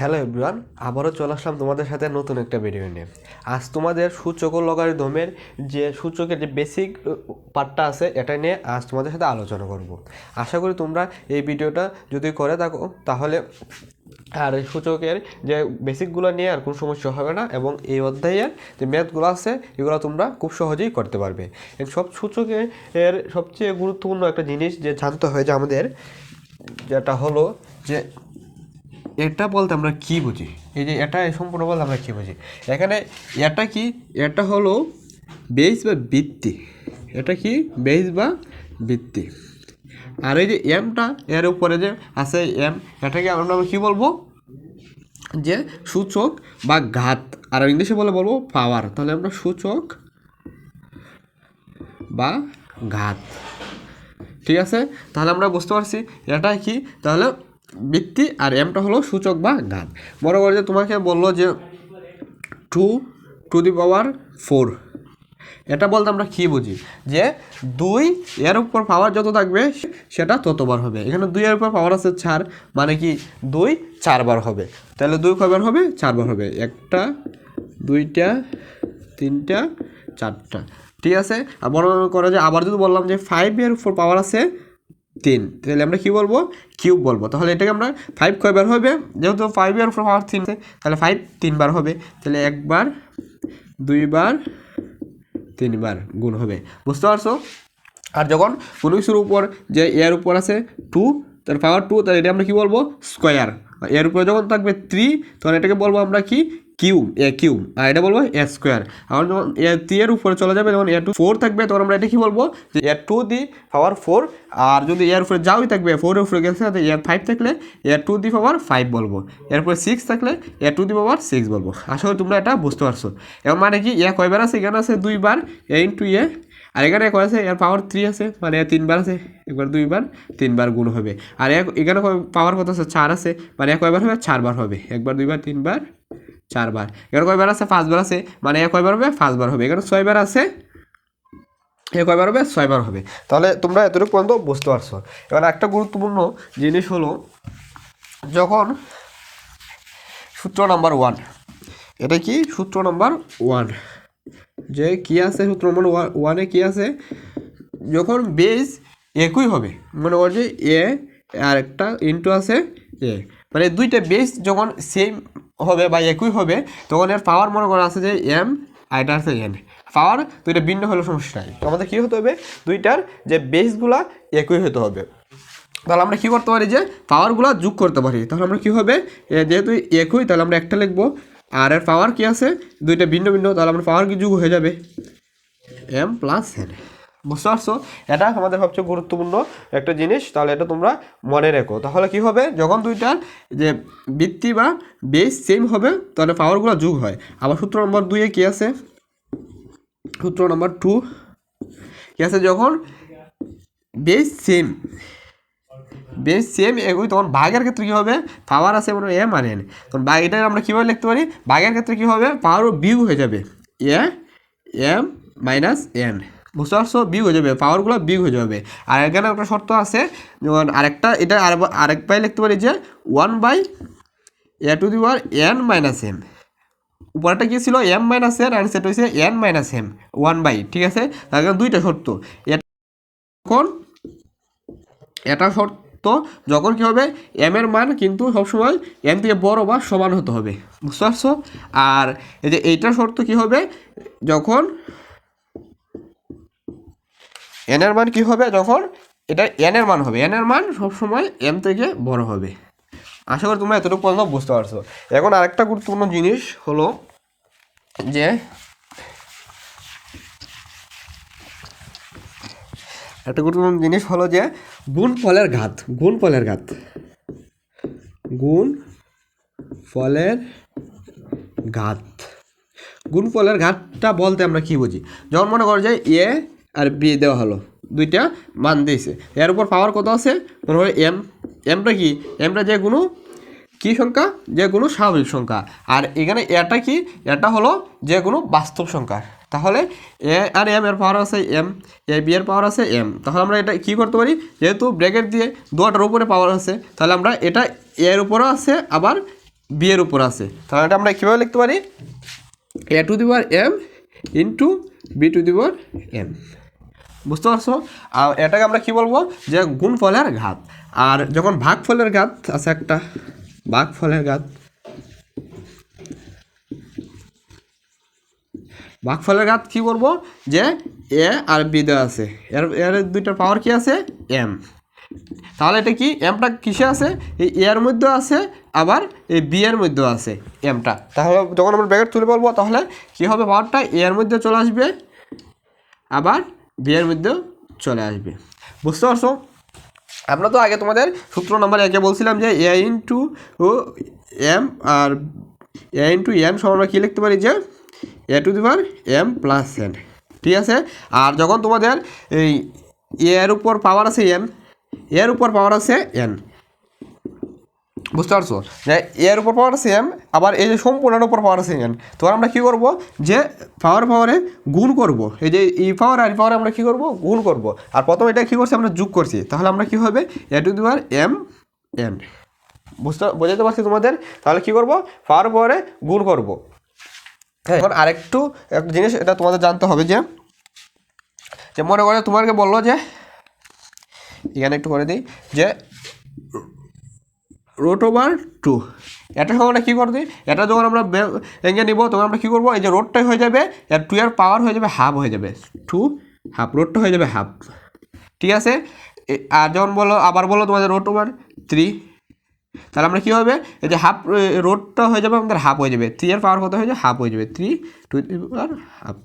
Hello everyone আবারও চলে আসলাম তোমাদের সাথে নতুন একটা ভিডিও নিয়ে। আজ তোমাদের সূচক ও লগারিদমের যে সূচকের যে বেসিক পার্টটা আছে, এটা নিয়ে আজ তোমাদের সাথে আলোচনা করব। আশা করি তোমরা এই ভিডিওটা যদি করে থাকো, তাহলে আর এই সূচকের যে বেসিকগুলো নিয়ে আর কোনো সমস্যা হবে না এবং এই অধ্যায়ের যে ম্যাথগুলো আছে, এগুলো তোমরা খুব সহজেই করতে পারবে। সব সূচকের এর সবচেয়ে গুরুত্বপূর্ণ একটা জিনিস যে জানতে হয় যে আমাদের, যেটা হলো যে এটা বলতে আমরা কি বুঝি? এই যে এটা সম্পূর্ণ বলতে আমরা কি বুঝি? এখানে এটা কি? এটা হলো বেস বা বৃত্তি এটা কি? বেস বা বৃত্তি আর এই যে এমটা এর উপরে যে আছে এম এটাকে আমরা কি বলব? যে সূচক বা ঘাত। আর ইংলিশে বলে বলব পাওয়ার তাহলে আমরা সূচক বা ঘাত। ঠিক আছে? তাহলে আমরা বুঝতে পারছি। এটা কি? তাহলে বৃত্তি আর এমটা হলো সূচক বা ঘাত। মনে করো যে তোমাকে বলল যে two to the power four এটা বলতে আমরা কী বুঝি? যে দুই এর উপর পাওয়ার যত থাকবে, সেটা ততবার হবে। এখানে দুই এর উপর পাওয়ার আছে চার মানে কি দুই চারবার হবে। তাহলে দুই কয়বার হবে? চারবার হবে। একটা, দুইটা, তিনটা, চারটা। ঠিক আছে? আর মনে করা যে আবার যদি বললাম যে ফাইভ এর উপর পাওয়ার আছে তিন। তাহলে আমরা কী বলব? কিউব বলব। তাহলে এটাকে আমরা ফাইভ কয়বার হবে? যেহেতু ফাইভ এর উপর পাওয়ার তিন তাহলে ফাইভ তিনবার হবে। তাহলে একবার দুইবার তিনবার গুণ হবে। বুঝতে পারছ? আর যখন কোনো কিছুর উপর যে এর উপর আছে টু তার পাওয়ার টু তাহলে এটা আমরা কী বলব? স্কোয়ার এর উপরে যখন থাকবে থ্রি তখন এটাকে বলব আমরা কি? কিউব এ কিউ আর এটা বলব এ স্কোয়ার আর যখন এ থ্রি এর উপরে চলে যাবে, যখন এ টু ফোর থাকবে, তখন আমরা এটা কি বলব? যে a to the power four আর যদি এর উপরে যাওই থাকবে ফোরের উপরে গেছে, তাহলে এ ফাইভ থাকলে এ টু দি পাওয়ার ফাইভ বলব। এরপরে সিক্স থাকলে এ টু দি পাওয়ার সিক্স বলব। আসলে তোমরা এটা বুঝতে পারছ। এবং মানে কি? এ কয়বার আছে? এখানে আছে দুইবার। এ ইন্টু এ আর এখানে এক আছে? এর পাওয়ার থ্রি আছে। মানে তিনবার আছে। একবার দুইবার, তিনবার গুণ হবে। আর এক এখানে পাওয়ার কত আছে? চার আছে। মানে এক কয়বার হবে? চারবার হবে। একবার, দুইবার, তিনবার। চারবার। এখানে কয়বার আছে? পাঁচবার আছে। মানে এক কয়বার হবে? পাঁচবার হবে। এখানে ছয়বার আছে। এ কয়বার হবে? ছয়বার হবে। তাহলে তোমরা এতটুকু পর্যন্ত বুঝতে পারছ। এবার একটা গুরুত্বপূর্ণ জিনিস হলো, যখন সূত্র নাম্বার ওয়ান এটা কি? সূত্র নাম্বার ওয়ান যে কি আছে? সূত্র নম্বর ওয়ানে কি আছে? যখন বেস একই হবে, মনে কর যে এ আর একটা ইন্টু আছে এ মানে দুইটা বেস যখন সেম হবে বা একই হবে, তখন এর পাওয়ার মনে করা আছে যে এম আর এটা আছে এন পাওয়ার দুইটা ভিন্ন হলে সমস্যা নাই তো আমাদের কী হতে হবে? দুইটার যে বেসগুলা একই হতে হবে। তাহলে আমরা কী করতে পারি যে পাওয়ারগুলো যোগ করতে পারি। তাহলে আমরা কী হবে? যেহেতু একই, তাহলে আমরা একটা লিখব। আর এর পাওয়ার কী আছে? দুইটা ভিন্ন ভিন্ন, তাহলে আমরা পাওয়ার কি যুগ হয়ে যাবে? এম প্লাস এন বুঝতে পারছ? এটা আমাদের সবচেয়ে গুরুত্বপূর্ণ একটা জিনিস, তাহলে এটা তোমরা মনে রেখো। তাহলে কি হবে? যখন দুইটার যে বৃত্তি বা বেস সেম হবে, তাহলে পাওয়ারগুলো যোগ হয়। আবার সূত্র নম্বর দুইয়ে কী আছে? সূত্র নম্বর টু কি আছে? যখন বেস সেম বেশ সেম এগুলি তখন ভাগের ক্ষেত্রে কী হবে? পাওয়ার আছে মনে এম আর এন তখন ভাগ এটা আমরা কীভাবে লিখতে পারি? ভাগের ক্ষেত্রে কী হবে? পাওয়ারও বিউ হয়ে যাবে। এ এম মাইনাস এন বুঝতে পারছ? বিউ হয়ে যাবে পাওয়ারগুলো বিউ হয়ে যাবে। আর এখানে একটা শর্ত আছে, যেমন আরেকটা, এটা আর আরেক বাই লিখতে পারি যে one by a to the power n minus m উপরটা কী ছিল? এম মাইনাস এন আর সেটা হচ্ছে n minus m one by ঠিক আছে? তার দুইটা শর্ত। এখন এটা শর্ত যখন কী হবে? এম এর মান কিন্তু সবসময় এম থেকে বড় বা সমান হতে হবে। বুঝতে পারছ? আর এই যে এইটার শর্ত কী হবে? যখন এন এর মান কী হবে যখন এটা এন এর মান হবে? এন এর মান সবসময় এম থেকে বড় হবে। আশা করি তোমরা এতটুকু পর্যন্ত বুঝতে পারছ। এখন আরেকটা গুরুত্বপূর্ণ জিনিস হলো যে একটা গুরুত্বপূর্ণ জিনিস হলো যে গুণ ফলের ঘাত, গুণ ফলের ঘাত। গুণ ফলের ঘাত। গুণ ফলের ঘাতটা বলতে আমরা কি বুঝি? যেমন মনে করো যে এ আর বি দেওয়া হলো। দুইটা মান দিয়েছে। এর উপর পাওয়ার কত আছে? মনে করো এম এমটা কি? এমটা যে কোনো কী সংখ্যা? যে কোনো স্বাভাবিক সংখ্যা। আর এখানে এটা কি? এটা হলো যে কোনো বাস্তব সংখ্যা। তাহলে এ আর এম এর পাওয়ার আছে এম এ বি এর পাওয়ার আছে এম তাহলে আমরা এটা কী করতে পারি? যেহেতু ব্র্যাকেট দিয়ে দুটার উপরে পাওয়ার আছে, তাহলে আমরা এটা এর উপরেও আছে, আবার বি এর উপর আছে। তাহলে এটা আমরা কীভাবে লিখতে পারি? A to the power m into b to the power m বুঝতে পারছ? আর এটাকে আমরা কি বলব? যে গুণফলের ঘাত। আর যখন ভাগফলের ঘাত আছে একটা, ভাগফলের ঘাত। ভাগফলের ঘাত কি বলব? যে এ আর বি দেওয়া আছে। এর এর দুইটার পাওয়ার কি আছে? এম তাহলে এটা কি? এমটা কিসে আছে? এই এর মধ্যেও আছে, আবার এই বি এর মধ্যেও আছে এমটা তাহলে যখন আমরা ব্র্যাকেট তুলে বলব, তাহলে কি হবে পাওয়ারটা এর মধ্যে চলে আসবে, আবার বি এর মধ্যেও চলে আসবে। বুঝতে পারছ? আমরা তো আগে তোমাদের সূত্র নাম্বার একে বলছিলাম যে এ ইন্টু ও এম আর এ ইন্টু এম সব আমরা কী লিখতে পারি যে a to the power m plus n ঠিক আছে? আর যখন তোমাদের এই এর উপর পাওয়ার আছে এম এর উপর পাওয়ার আছে এন বুঝতে পারছ? যে এর উপর পাওয়ার এম আবার এই যে সম্পূর্ণের উপর পাওয়ার এন তো আমরা কী করব? যে পাওয়ার পাওয়ারে গুণ করব। এই যে ই পাওয়ার আর পাওয়ারে আমরা কী করব? গুণ করব। আর প্রথম এটা কী করছি? আমরা যোগ করছি। তাহলে আমরা কী হবে? A to the power m n বুঝতে বোঝাতে পারছি তোমাদের? তাহলে কী করব? পাওয়ার পাওয়ারে গুণ করব। হ্যাঁ এখন আরেকটু একটা জিনিস, এটা তোমাদের জানতে হবে যে মনে করে তোমাকে বলল যে, এখানে একটু করে দিই, যে রোট ওভার টু এটা যখন আমরা কী করে দিই এটা যখন আমরা ভেঙে নিব, তখন আমরা কী করব? এই যে রোডটাই হয়ে যাবে, এর টু এর পাওয়ার হয়ে যাবে হাফ হয়ে যাবে। টু হাফ রোডটা হয়ে যাবে হাফ ঠিক আছে? আর যখন বলো, আবার বলো তোমাদের রোড ওভার থ্রি তাহলে আমরা কী হবে? এই যে হাফ রোডটা হয়ে যাবে, আমাদের হাফ হয়ে যাবে। থ্রি এর পাওয়ার কত হয়ে যাবে? হাফ হয়ে যাবে। থ্রি টু আর হাফ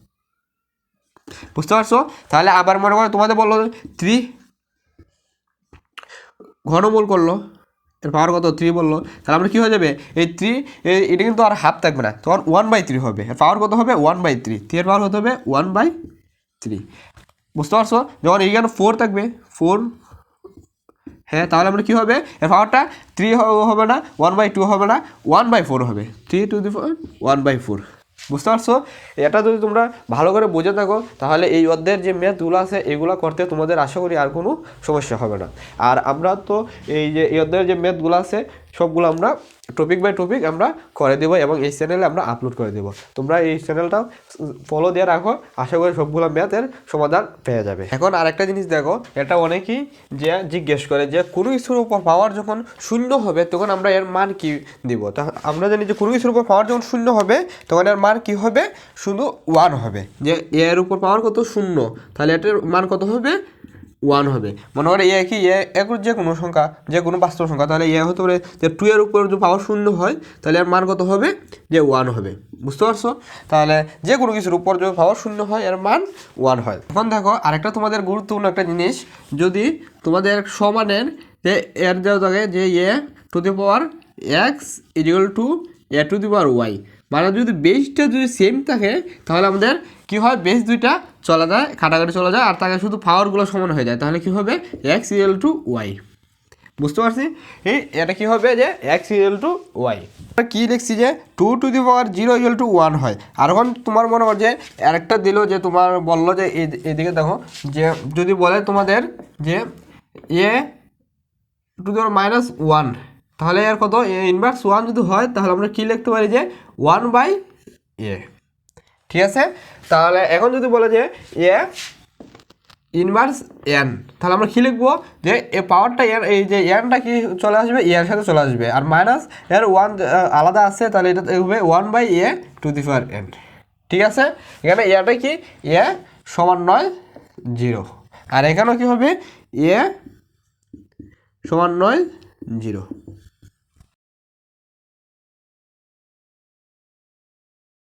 বুঝতে পারছ? তাহলে আবার মনে করো তোমাদের বলল থ্রি ঘনমূল করল। এর পাওয়ার কত? থ্রি বলল। তাহলে আমরা কী হয়ে যাবে? এই থ্রি এটা কিন্তু আর হাফ থাকবে না। তখন ওয়ান বাই থ্রি হবে। এর পাওয়ার কত হবে? ওয়ান বাই থ্রি থ্রি এর পাওয়ার কত হবে? ওয়ান বাই থ্রি বুঝতে পারছ? যখন এইখানে ফোর থাকবে ফোর হ্যাঁ তাহলে আমরা কী হবে? এর পাওয়ারটা থ্রি হবে না ওয়ান বাই টু হবে না ওয়ান বাই ফোর হবে। Three to the four one by four বুঝতে পারছ? এটা যদি তোমরা ভালো করে বুঝে থাকো, তাহলে এই অধ্যায়ের যে ম্যাথগুলো আছে, এগুলো করতে তোমাদের আশা করি আর কোনো সমস্যা হবে না। আর আমরা তো এই যে, এই অধ্যায়ের যে ম্যাথগুলো আছে সবগুলো আমরা টপিক বাই টপিক আমরা করে দেবো এবং এই চ্যানেলে আমরা আপলোড করে দেবো। তোমরা এই চ্যানেলটা ফলো দিয়ে রাখো। আশা করি সবগুলো ম্যাথের সমাধান পেয়ে যাবে। এখন আরেকটা জিনিস দেখো, এটা অনেকেই যে জিজ্ঞেস করে যে কোনো কিছুর উপর পাওয়ার যখন শূন্য হবে, তখন আমরা এর মান কি দিব? তা আমরা জানি যে কোনো কিছুর উপর পাওয়ার যখন শূন্য হবে, তখন এর মান কি হবে? শুধু ওয়ান হবে। যে এর উপর পাওয়ার কত? শূন্য। তাহলে এটার মান কত হবে? ওয়ান হবে। মনে করে এ কি, এ যে কোনো সংখ্যা, যে কোনো বাস্তব সংখ্যা, তাহলে এ হতে পারে যে টু এর উপর যদি পাওয়ার শূন্য হয়, তাহলে এর মান কত হবে? যে ওয়ান হবে। বুঝতে পারছ? তাহলে যে কোনো কিছুর উপর যদি পাওয়ার শূন্য হয়, এর মান ওয়ান হয়। এখন দেখো, আরেকটা তোমাদের গুরুত্বপূর্ণ একটা জিনিস, যদি তোমাদের সমানের যে এর দেওয়া থাকে যে a to the power x equal to a to the power y মানে যদি বেসটা যদি সেম থাকে, তাহলে আমাদের কি হয়? বেস দুইটা চলা যায়, কাটাকাটি চলা যায়, আর তাকে শুধু পাওয়ারগুলো সমান হয়ে যায়। তাহলে কি হবে? এক্স ইকুয়াল টু ওয়াই বুঝতে পারছি? এই এটা কী হবে যে এক্স ইকুয়াল টু ওয়াই কি লিখছি যে two to the power zero equal to one হয়? আর এখন তোমার মনে হয় যে আরেকটা দিল যে তোমার বলল যে এদিকে দেখো, যে যদি বলে তোমাদের যে a to the minus one তাহলে এর কত? ইনভার্স ওয়ান যদি হয়, তাহলে আমরা কী লিখতে পারি যে ওয়ান বাই এ ঠিক আছে? তাহলে এখন যদি বলে যে এ ইনভার্স এন তাহলে আমরা কী লিখব? যে এ পাওয়ারটা এর এই যে এনটা কি চলে আসবে? এর সাথে চলে আসবে। আর মাইনাস এর ওয়ান আলাদা আছে, তাহলে এটা হবে one by a to the power n ঠিক আছে? এখানে এটা কি? এ সমান নয় জিরো আর এখানেও কি হবে? এ সমান নয় জিরো